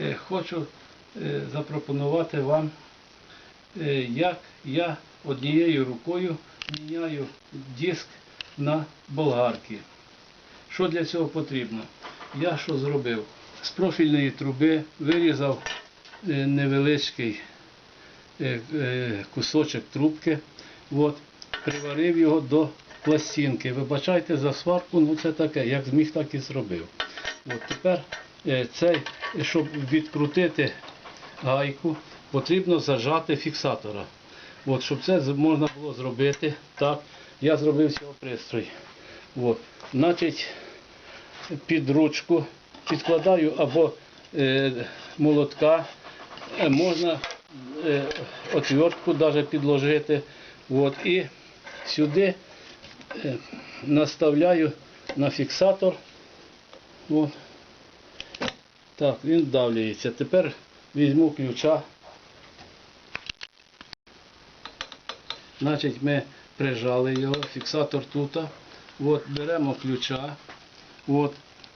е, хочу е, запропонувати вам, е, як я однією рукою міняю диск на болгарки. Що для цього потрібно? Я що зробив? З профільної труби вирізав невеличкий кусочок трубки, от, приварив його до пластинки. Вибачайте за сварку, ну це таке, як зміг, так і зробив. От тепер цей, щоб відкрутити гайку, потрібно зажати фіксатора. От, щоб це можна було зробити, так, я зробив цього пристрій. От. Значить, під ручку підкладаю або е, молотка, е, можна е, отвертку навіть підложити. От, і сюди е, наставляю на фіксатор. От. Так, він вдавлюється. Тепер візьму ключа. Значить, ми прижали його, фіксатор тут. От, беремо ключа. От,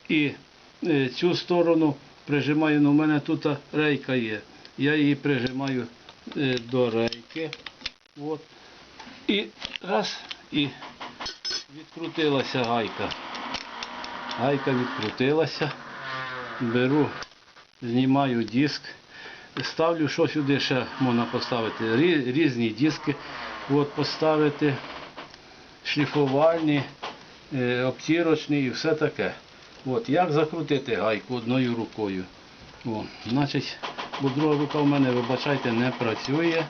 і е, цю сторону прижимаю, ну, у мене тут рейка є. Я її прижимаю е, до рейки. От. І раз, і відкрутилася гайка. Гайка відкрутилася. Беру, знімаю диск. Ставлю, що сюди ще можна поставити. Різні диски. От поставити шліфувальні, е, обтірочні і все таке. От, як закрутити гайку одною рукою. О, значить, бо друга рука в мене, вибачайте, не працює.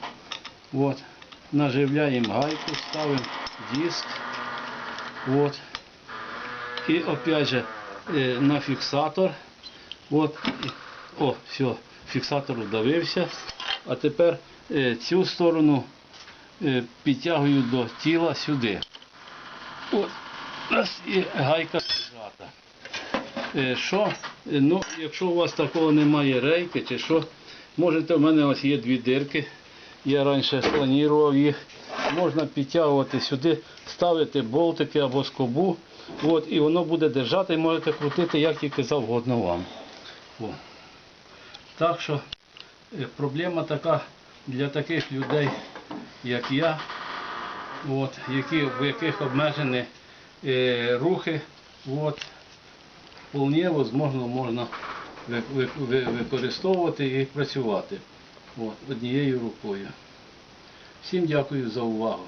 От, наживляємо гайку, ставимо диск. От. І опять же е, на фіксатор. От. О, все, фіксатор вдавився. А тепер е, цю сторону е, підтягую до тіла сюди. От. Раз і гайка зажата. Е, Що? Ну, якщо у вас такого немає рейки чи що, можете, в мене ось є дві дирки. Я раніше планував їх. Можна підтягувати сюди, ставити болтики або скобу. От, і воно буде держати можете крутити, як тільки завгодно вам. О. Так що е, проблема така для таких людей, як я, от, які, в яких обмежені е, рухи. От, вполне возможно можна ви- ви- ви- використовувати і працювати от, однією рукою. Всім дякую за увагу.